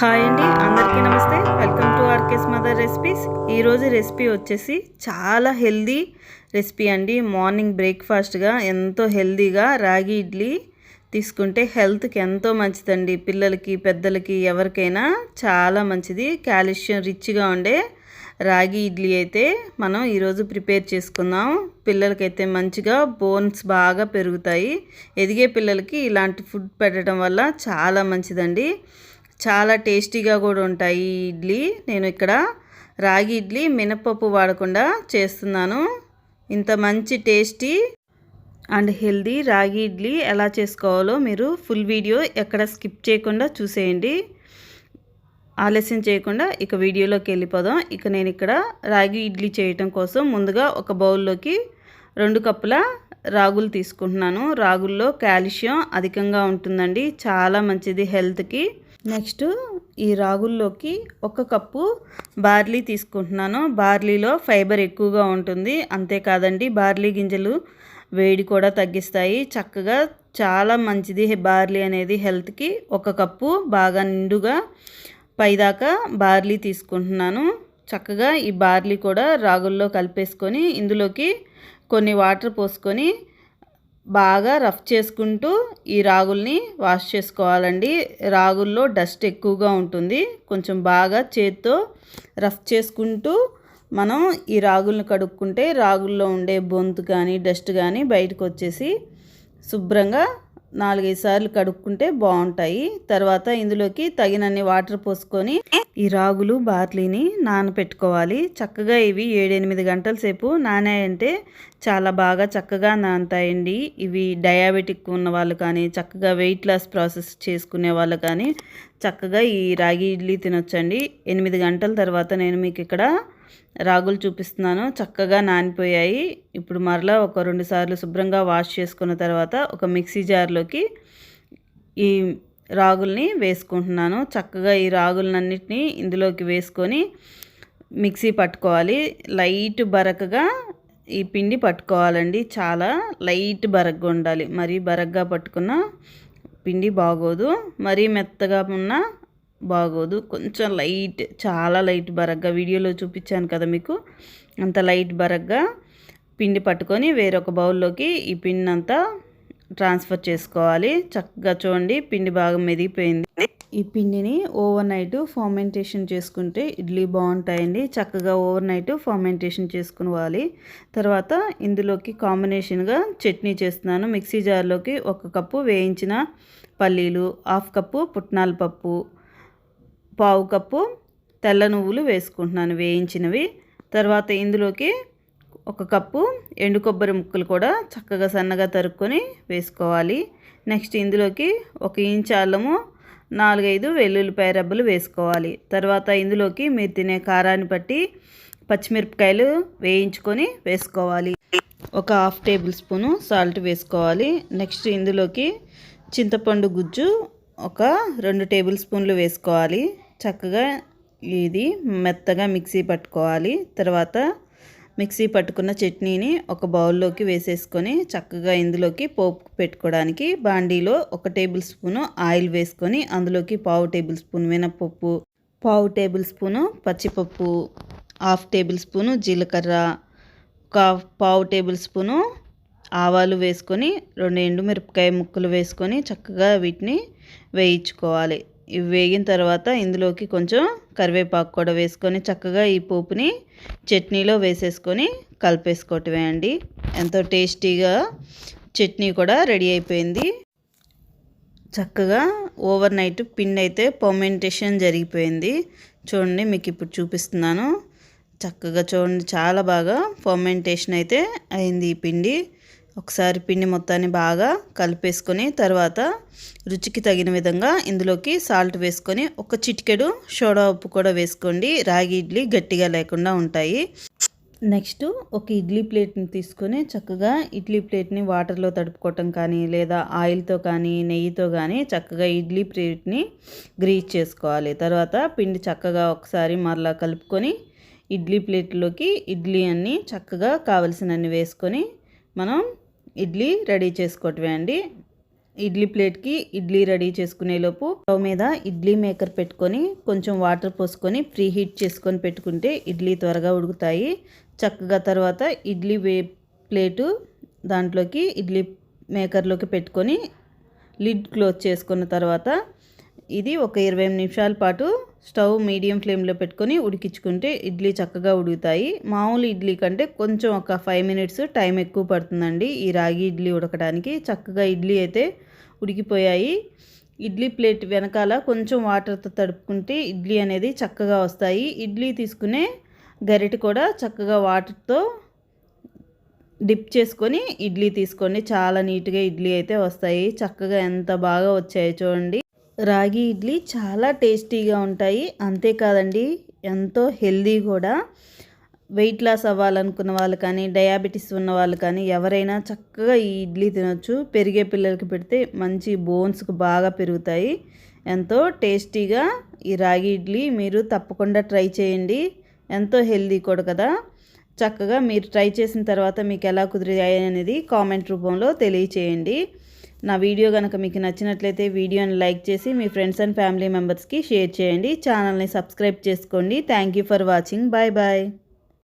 Hi అండి అందరికీ నమస్తే. Welcome to RK's mother recipes. ఈరోజు రెసిపీ వచ్చేసి చాలా హెల్దీ రెసిపీ అండి. మార్నింగ్ బ్రేక్ఫాస్ట్గా ఎంతో హెల్దీగా రాగి ఇడ్లీ తీసుకుంటే హెల్త్కి ఎంతో మంచిదండి. పిల్లలకి పెద్దలకి ఎవరికైనా చాలా మంచిది. కాల్షియం రిచ్గా ఉండే రాగి ఇడ్లీ అయితే మనం ఈరోజు ప్రిపేర్ చేసుకుందాం. పిల్లలకైతే మంచిగా బోన్స్ బాగా పెరుగుతాయి. ఎదిగే పిల్లలకి ఇలాంటి ఫుడ్ పెట్టడం వల్ల చాలా మంచిదండి. చాలా టేస్టీగా కూడా ఉంటాయి ఈ ఇడ్లీ. నేను ఇక్కడ రాగి ఇడ్లీ మినపప్పు వాడకుండా చేస్తున్నాను. ఇంత మంచి టేస్టీ అండ్ హెల్దీ రాగి ఇడ్లీ ఎలా చేసుకోవాలో మీరు ఫుల్ వీడియో ఎక్కడ స్కిప్ చేయకుండా చూసేయండి. ఆలస్యం చేయకుండా ఇక వీడియోలోకి వెళ్ళిపోదాం. ఇక నేను ఇక్కడ రాగి ఇడ్లీ చేయటం కోసం ముందుగా ఒక బౌల్లోకి రెండు కప్పుల రాగులు తీసుకుంటున్నాను. రాగుల్లో కాల్షియం అధికంగా ఉంటుందండి. చాలా మంచిది హెల్త్కి. నెక్స్ట్ ఈ రాగుల్లోకి ఒక కప్పు బార్లీ తీసుకుంటున్నాను. బార్లీలో ఫైబర్ ఎక్కువగా ఉంటుంది. అంతేకాదండి బార్లీ గింజలు వేడి కూడా తగ్గిస్తాయి. చక్కగా చాలా మంచిది బార్లీ అనేది హెల్త్కి. ఒక కప్పు బాగా నిండుగా పైదాకా బార్లీ తీసుకుంటున్నాను. చక్కగా ఈ బార్లీ కూడా రాగుల్లో కలిపేసుకొని ఇందులోకి కొన్ని వాటర్ పోసుకొని బాగా రఫ్ చేసుకుంటూ ఈ రాగుల్ని వాష్ చేసుకోవాలండి. రాగుల్లో డస్ట్ ఎక్కువగా ఉంటుంది. కొంచెం బాగా చేత్తో రఫ్ చేసుకుంటూ మనం ఈ రాగుల్ని కడుక్కుంటే రాగుల్లో ఉండే బొంతు కానీ డస్ట్ కానీ బయటకు వచ్చేసి శుభ్రంగా నాలుగైదు సార్లు కడుక్కుంటే బాగుంటాయి. తర్వాత ఇందులోకి తగినన్ని వాటర్ పోసుకొని ఈ రాగులు బార్లీని నానపెట్టుకోవాలి. చక్కగా ఇవి ఏడెనిమిది గంటల సేపు నానాయంటే చాలా బాగా చక్కగా నానతాయండి. ఇవి డయాబెటిక్ ఉన్న వాళ్ళు కానీ చక్కగా వెయిట్ లాస్ ప్రాసెస్ చేసుకునే వాళ్ళు కానీ చక్కగా ఈ రాగి ఇడ్లీ తినొచ్చండి. ఎనిమిది గంటల తర్వాత నేను మీకు ఇక్కడ రాగులు చూపిస్తున్నాను. చక్కగా నానిపోయాయి. ఇప్పుడు మరలా ఒక రెండు సార్లు శుభ్రంగా వాష్ చేసుకున్న తర్వాత ఒక మిక్సీ జార్లోకి ఈ రాగుల్ని వేసుకుంటున్నాను. చక్కగా ఈ రాగులన్నిటినీ ఇందులోకి వేసుకొని మిక్సీ పట్టుకోవాలి. లైట్ బరకగా ఈ పిండి పట్టుకోవాలండి. చాలా లైట్ బరగ్గా ఉండాలి. మరీ బరగ్గా పట్టుకున్న పిండి బాగోదు. మరీ మెత్తగా ఉన్న బాగోదు. కొంచెం లైట్ చాలా లైట్ బరగ్గా వీడియోలో చూపించాను కదా మీకు. అంత లైట్ బరగ్గా పిండి పట్టుకొని వేరొక బౌల్లోకి ఈ పిండి అంతా ట్రాన్స్ఫర్ చేసుకోవాలి. చక్కగా చూడండి పిండి బాగా మెదిగిపోయింది. ఈ పిండిని ఓవర్ నైట్ ఫర్మెంటేషన్ చేసుకుంటే ఇడ్లీ బాగుంటాయండి. చక్కగా ఓవర్ నైట్ ఫర్మెంటేషన్ చేసుకోవాలి తర్వాత ఇందులోకి కాంబినేషన్గా చట్నీ చేస్తున్నాను. మిక్సీ జార్లోకి ఒక కప్పు వేయించిన పల్లీలు హాఫ్ కప్పు పుట్నాల పప్పు పావు కప్పు తెల్ల నువ్వులు వేసుకుంటున్నాను వేయించినవి. తర్వాత ఇందులోకి ఒక కప్పు ఎండు కొబ్బరి ముక్కలు కూడా చక్కగా సన్నగా తరుక్కొని వేసుకోవాలి. నెక్స్ట్ ఇందులోకి ఒక ఇంచు అల్లము నాలుగైదు వెల్లుల్లిపాయ రబ్బలు వేసుకోవాలి. తర్వాత ఇందులోకి మీరు తినే కారాన్ని బట్టి పచ్చిమిరపకాయలు వేయించుకొని వేసుకోవాలి. ఒక హాఫ్ టేబుల్ స్పూను సాల్ట్ వేసుకోవాలి. నెక్స్ట్ ఇందులోకి చింతపండు గుజ్జు ఒక రెండు టేబుల్ స్పూన్లు వేసుకోవాలి. చక్కగా ఇది మెత్తగా మిక్సీ పట్టుకోవాలి. తర్వాత మిక్సీ పట్టుకున్న చట్నీని ఒక బౌల్లోకి వేసేసుకొని చక్కగా ఇందులోకి పోపు పెట్టుకోవడానికి బాండీలో ఒక టేబుల్ స్పూను ఆయిల్ వేసుకొని అందులోకి పావు టేబుల్ స్పూన్ మినపప్పు పావు టేబుల్ స్పూను పచ్చిపప్పు హాఫ్ టేబుల్ స్పూను జీలకర్ర ఒక పావు టేబుల్ స్పూను ఆవాలు వేసుకొని రెండు ఎండుమిరపకాయ ముక్కలు వేసుకొని చక్కగా వీటిని వేయించుకోవాలి. ఇవి వేగిన తర్వాత ఇందులోకి కొంచెం కరివేపాకు కూడా వేసుకొని చక్కగా ఈ పోపుని చట్నీలో వేసేసుకొని కలిపేసుకోవటమే అండి ఎంతో టేస్టీగా చట్నీ కూడా రెడీ అయిపోయింది. చక్కగా ఓవర్ నైట్ పిండి అయితే పర్మెంటేషన్ జరిగిపోయింది. చూడండి మీకు ఇప్పుడు చూపిస్తున్నాను. చక్కగా చూడండి చాలా బాగా ఫర్మెంటేషన్ అయితే అయింది ఈ పిండి. ఒకసారి పిండి మొత్తాన్ని బాగా కలిపేసుకొని తర్వాత రుచికి తగిన విధంగా ఇందులోకి సాల్ట్ వేసుకొని ఒక చిటికెడు సోడా ఉప్పు కూడా వేసుకోండి. రాగి ఇడ్లీ గట్టిగా లేకుండా ఉంటాయి. నెక్స్ట్ ఒక ఇడ్లీ ప్లేట్ని తీసుకొని చక్కగా ఇడ్లీ ప్లేట్ని వాటర్లో తడుపుకోవటం కానీ లేదా ఆయిల్తో కానీ నెయ్యితో కానీ చక్కగా ఇడ్లీ ప్లేట్ని గ్రీజ్ చేసుకోవాలి. తర్వాత పిండి చక్కగా ఒకసారి మరలా కలుపుకొని ఇడ్లీ ప్లేట్లోకి ఇడ్లీ అన్నీ చక్కగా కావలసినన్ని వేసుకొని మనం ఇడ్లీ రెడీ చేసుకోవటమే అండి. ఇడ్లీ ప్లేట్కి ఇడ్లీ రెడీ చేసుకునేలోపు స్టవ్ మీద ఇడ్లీ మేకర్ పెట్టుకొని కొంచెం వాటర్ పోసుకొని ప్రీ హీట్ చేసుకొని పెట్టుకుంటే ఇడ్లీ త్వరగా ఉడుకుతాయి. చక్కగా తర్వాత ఇడ్లీ వే ప్లేటు దాంట్లోకి ఇడ్లీ మేకర్లోకి పెట్టుకొని లిడ్ క్లోజ్ చేసుకున్న తర్వాత ఇది ఒక ఇరవై నిమిషాల పాటు స్టవ్ మీడియం ఫ్లేమ్లో పెట్టుకొని ఉడికించుకుంటే ఇడ్లీ చక్కగా ఉడుకుతాయి. మామూలు ఇడ్లీ కంటే కొంచెం ఒక ఫైవ్ మినిట్స్ టైం ఎక్కువ పడుతుందండి ఈ రాగి ఇడ్లీ ఉడకడానికి. చక్కగా ఇడ్లీ అయితే ఉడికిపోయాయి. ఇడ్లీ ప్లేట్ వెనకాల కొంచెం వాటర్తో తడుపుకుంటే ఇడ్లీ అనేది చక్కగా వస్తాయి. ఇడ్లీ తీసుకునే గరిటె కూడా చక్కగా వాటర్తో డిప్ చేసుకొని ఇడ్లీ తీసుకోండి. చాలా నీట్గా ఇడ్లీ అయితే వస్తాయి. చక్కగా ఎంత బాగా వచ్చాయో చూడండి. రాగి ఇడ్లీ చాలా టేస్టీగా ఉంటాయి. అంతేకాదండి ఎంతో హెల్దీ కూడా. వెయిట్ లాస్ అవ్వాలనుకున్న వాళ్ళు కానీ డయాబెటీస్ ఉన్న వాళ్ళు కానీ ఎవరైనా చక్కగా ఈ ఇడ్లీ తినొచ్చు. పెరిగే పిల్లలకి పెడితే మంచి బోన్స్కి బాగా పెరుగుతాయి. ఎంతో టేస్టీగా ఈ రాగి ఇడ్లీ మీరు తప్పకుండా ట్రై చేయండి. ఎంతో హెల్దీ కూడా కదా. చక్కగా మీరు ట్రై చేసిన తర్వాత మీకు ఎలా కుదిరాయి అనేది కామెంట్ రూపంలో తెలియచేయండి. నా వీడియో కనుక మీకు నచ్చినట్లయితే వీడియోని లైక్ చేసి మీ ఫ్రెండ్స్ అండ్ ఫ్యామిలీ మెంబర్స్కి షేర్ చేయండి. ఛానల్ని సబ్స్క్రైబ్ చేసుకోండి. Thank you for watching. Bye bye.